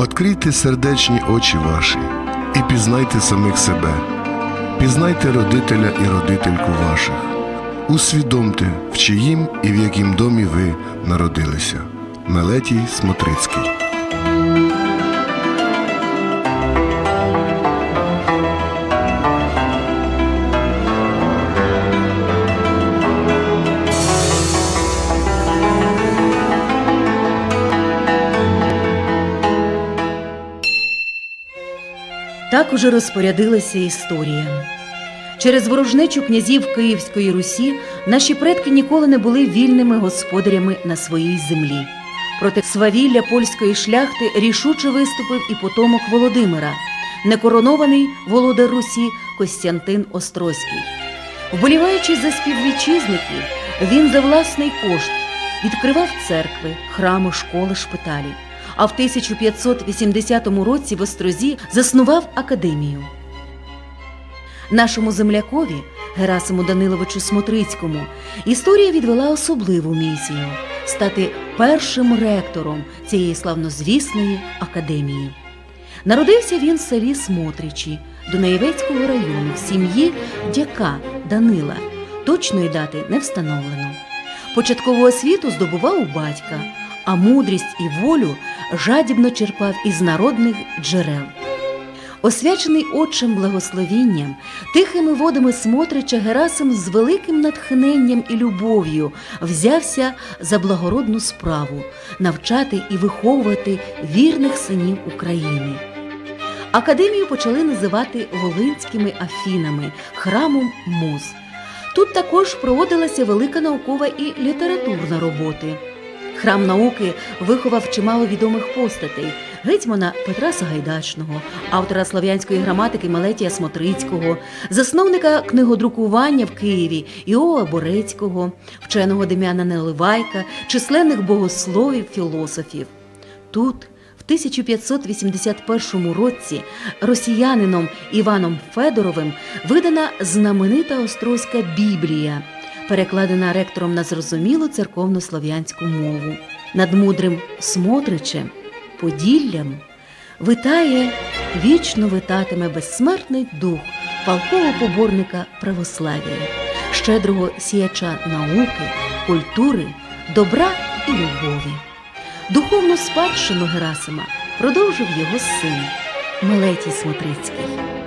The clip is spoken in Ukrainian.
Открийте сердечні очі ваші і пізнайте самих себе, пізнайте родителя і родительку ваших, усвідомте, в чиїм і в яким домі ви народилися. Мелетій Смотрицький. Так уже розпорядилася історія. Через ворожнечу князів Київської Русі наші предки ніколи не були вільними господарями на своїй землі. Проти свавілля польської шляхти рішуче виступив і потомок Володимира, некоронований володар Русі Костянтин Острозький. Вболіваючи за співвітчизників, він за власний кошт відкривав церкви, храми, школи, шпиталі. А в 1580 році в Острозі заснував академію. Нашому землякові Герасиму Даниловичу Смотрицькому історія відвела особливу місію стати першим ректором цієї славнозвісної академії. Народився він в селі Смотричі Дунаєвецького району в сім'ї дяка Данила. Точної дати не встановлено. Початкову освіту здобував у батька, а мудрість і волю жадібно черпав із народних джерел. Освячений отчим благословінням, тихими водами Смотрича Герасим з великим натхненням і любов'ю взявся за благородну справу навчати і виховувати вірних синів України. Академію почали називати Волинськими Афінами, храмом муз. Тут також проводилася велика наукова і літературна роботи. Храм науки виховав чимало відомих постатей гетьмана Петра Сагайдачного, автора слов'янської граматики Мелетія Смотрицького, засновника книгодрукування в Києві Іова Борецького, вченого Дем'яна Неливайка, численних богословів, філософів. Тут, в 1581 році, росіянином Іваном Федоровим видана знаменита Острозька Біблія, перекладена ректором на зрозумілу церковно-слов'янську мову. Над мудрим Смотричем, Поділлям витає, вічно витатиме безсмертний дух палкового поборника православія, щедрого сіяча науки, культури, добра і любові. Духовну спадщину Герасима продовжив його син Мелетій Смотрицький.